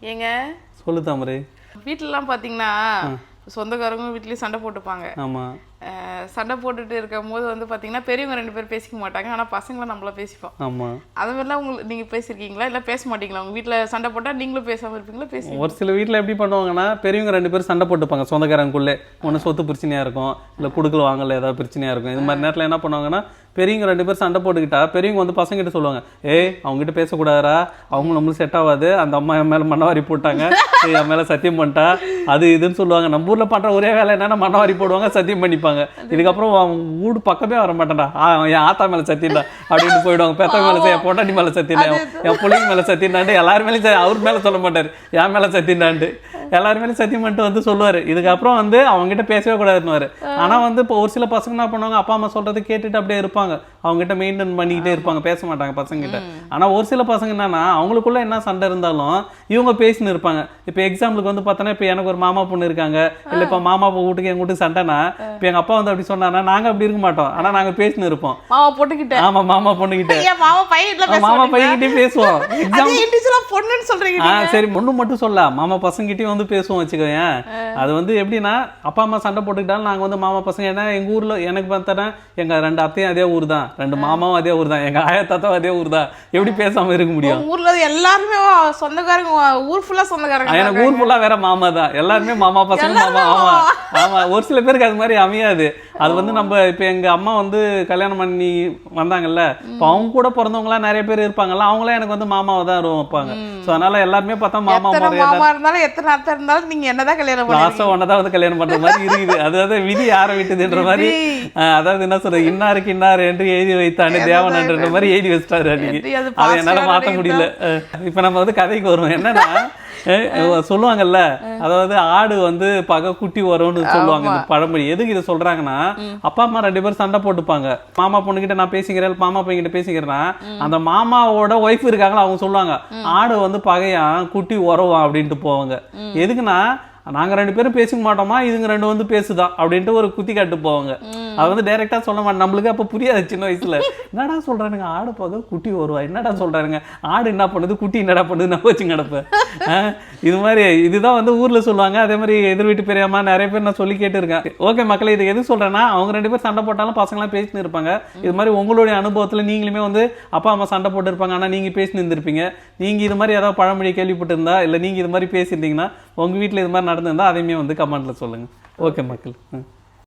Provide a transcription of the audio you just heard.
ஏங்க? சொல்லு தாமரை. வீட்டிலலாம் பார்த்தீங்கன்னா சொந்தக்காரங்க வீட்லேயும் சண்டை போட்டுப்பாங்க. ஆமாம் சண்டை போட்டுட்டு இருக்கும்போது வந்து பார்த்தீங்கன்னா பெரியவங்க ரெண்டு பேரும் பேசிக்க மாட்டாங்க. ஆனால் பசங்களும் நம்மள பேசிப்போம். ஆமாம் அது மாதிரிலாம் உங்களுக்கு நீங்கள் பேசியிருக்கீங்களா இல்லை பேச மாட்டீங்களா? உங்கள் வீட்டில் சண்டை போட்டால் நீங்களும் பேசாமல் இருப்பீங்களா? பேசி ஒரு சில வீட்டில் எப்படி பண்ணுவாங்கன்னா பெரியவங்க ரெண்டு பேரும் சண்டை போட்டுப்பாங்க. சொந்தக்காரங்களுக்குள்ளே. ஒன்று சொத்து பிரச்சனையாக இருக்கும். இல்லை குடுக்கல் வாங்கல ஏதாவது பிரச்சனையாக இருக்கும். இது மாதிரி நேரத்தில் என்ன பண்ணுவாங்கன்னா பெரியவங்க ரெண்டு பேரும் சண்டை போட்டுக்கிட்டா பெரியவங்க வந்து பசங்கிட்ட சொல்லுவாங்க ஏய் அவங்ககிட்ட பேசக்கூடாதா அவங்க நம்மளுக்கு செட் ஆகாது அந்த அம்மா என் மேலே மண்ணவாரி போட்டாங்க. என் மேலே சத்தியம் பண்ணிட்டா. அது இதுன்னு சொல்லுவாங்க. நம்ம ஊரில் பண்ணுற ஒரே வேலை என்னன்னா மண்ணவாரி போடுவாங்க சத்தியம் பண்ணிப்பாங்க. இதுக்கப்புறம் அவன் வீடு பக்கமே வர மாட்டான்டா என் ஆத்தா மேலே சத்தியம்டா. அப்படின்னு போயிடுவாங்க. பெத்த மேலே என் பொண்டாட்டி மேலே சத்தியம்டா. என் பிள்ளைங்க மேலே சத்தியம்டாண்டு எல்லாரும் மேலேயும் அவர் மேலே சொல்ல மாட்டார். என் மேலே சத்தியம்டாண்டு எல்லாரும் சத்தியம் பண்ணிட்டு வந்து சொல்லுவார். இதுக்கப்புறம் வந்து அவங்ககிட்ட பேசவே கூடாதுன்னுவாரு. ஆனால் வந்து இப்போ ஒரு சில பசங்க என்ன பண்ணுவாங்க அப்பா அம்மா சொல்றது கேட்டுட்டு அப்படியே இருப்பாங்க. அவங்ககிட்ட மெயின்டைன் பண்ணிக்கிட்டே இருப்பாங்க பேச மாட்டாங்க பசங்ககிட்ட. ஆனால் ஒரு சில பசங்க என்னன்னா அவங்களுக்குள்ள என்ன சண்டை இருந்தாலும் இவங்க பேசின்னு இருப்பாங்க. இப்போ எக்ஸாம்பிளுக்கு வந்து பார்த்தோன்னா இப்போ எனக்கு ஒரு மாமா பொண்ணு இருக்காங்க. இல்லை இப்போ மாமா வீட்டுக்கு எங்க வீட்டுக்கு சண்டைனா இப்போ எங்க அப்பா வந்து அப்படி சொன்னாங்கன்னா நாங்க அப்படி இருக்க மாட்டோம். ஆனா நாங்க பேசின்னு இருப்போம். மாமா போட்டுக்கிட்டேன் ஆமா மாமா பொண்ணுகிட்ட. ஏன் மாமா பையன் மாமா பையன்கிட்டயும் பேசுவோம். எக்ஸாம் அதே இண்டிவிஜுவலாக பொண்ணுன்னு சொல்கிறீங்க சரி ஒண்ணு மட்டும் சொல்ல. மாமா பசங்கிட்டயும் வந்து பேசுவோம் வச்சுக்கோயேன். அது வந்து எப்படின்னா அப்பா அம்மா சண்டை போட்டுக்கிட்டாலும் நாங்க வந்து மாமா பசங்க ஏன்னா எங்க ஊர்ல எனக்கு பார்த்தா எங்க ரெண்டு அத்தையும் அதே ஊர் தான். ரெண்டு மாமாவும் அதே ஊர் தான். எங்க ஆயா தாத்தாவும் அதே ஊர் தான். எப்படி பேசாம இருக்க முடியும்? ஊர்ல எல்லாருமே சொந்தக்காரங்க ஊர் ஃபுல்லா சொந்தக்காரங்க எனக்கு ஊர் ஃபுல்லா வேற மாமா தான். எல்லாருமே மாமா பசங்க மாமா ஆமா ஆமா ஒரு சில பேருக்கு அது மாதிரி அமையாது. அது வந்து நம்ம இப்ப எங்க அம்மா வந்து கல்யாணம் பண்ணி வந்தாங்கல்ல இப்போ அவங்க கூட பிறந்தவங்களாம் நிறைய பேர் இருப்பாங்கல்ல அவங்களாம் எனக்கு வந்து மாமாவை தான் வைப்பாங்க. ஸோ அதனால எல்லாருமே பார்த்தா மாமா மாமா இருந்தாலும் எத்தனை அத்தை இருந்தாலும் நீங்க என்னதான் கல்யாணம் பண்ணுவீங்க லாஸ்டா ஒன்னதான் வந்து கல்யாணம் பண்ற மாதிரி இருக்குது. அதாவது விதி யாரை விட்டுதுன்ற மாதிரி. அதாவது என்ன சொல்றது? இன்னாருக்கு இன்னார் என்று எழுதி வைத்தானே தேவனன்ற மாதிரி எழுதி வச்சிட்டாரு அன்னைக்கு. அது என்னால மாத்த முடியல. இப்ப நம்ம வந்து கதைக்கு வருவோம். என்னன்னா சொல்லுவாங்கல்ல அதாவது ஆடு வந்து பகை குட்டி வரும்னு சொல்லுவாங்க இந்த பழமொழி. எதுக்கு இதை சொல்றாங்கன்னா அப்பா அம்மா ரெண்டு பேரும் சண்டை போட்டுப்பாங்க. மாமா பொண்ணுகிட்ட நான் பேசிக்கிறேன் மாமா பையன் கிட்ட பேசிக்கிறேன்னா அந்த மாமாவோட ஒய்ஃப் இருக்காங்களா அவங்க சொல்லுவாங்க ஆடு வந்து பகையா குட்டி உறவா அப்படின்ட்டு போவாங்க. எதுக்குன்னா நாங்க ரெண்டு பேரும் பேசிக்க மாட்டோமா? இதுங்க ரெண்டு வந்து பேசுதான் அப்படின்ட்டு ஒரு குத்தி காட்டு போவாங்க. அது வந்து டைரக்டா சொல்ல மாட்டேன் நம்மளுக்கு அப்ப புரியாது சின்ன வயசுல. என்னடா சொல்றானுங்க? ஆடு பார்க்க குட்டி வருவா. என்னடா சொல்றானுங்க? ஆடு என்ன பண்ணுது? குட்டி என்னடா பண்ணுது நான் வச்சு கிடப்பேன். இது மாதிரி இதுதான் வந்து ஊர்ல சொல்லுவாங்க. அதே மாதிரி எதிர் வீட்டு பெரியம்மா நிறைய பேர் நான் சொல்லி கேட்டிருக்கேன். ஓகே மக்களே இது எது சொல்றேன்னா அவங்க ரெண்டு பேர் சண்டை போட்டாலும் பசங்களாம் பேசின்னு இருப்பாங்க. இது மாதிரி உங்களுடைய அனுபவத்துல நீங்களுமே வந்து அப்பா அம்மா சண்டை போட்டு இருப்பாங்க ஆனா நீங்க பேசின்னு இருந்திருப்பீங்க. நீங்க இது மாதிரி ஏதாவது பழமொழி கேள்விப்பட்டிருந்தா இல்ல நீங்க இது மாதிரி பேசியிருந்தீங்கன்னா உங்க வீட்ல இது மாதிரி நடந்திருந்தா அதையுமே வந்து கமெண்ட்ல சொல்லுங்க. ஓகே மக்கள். ம்.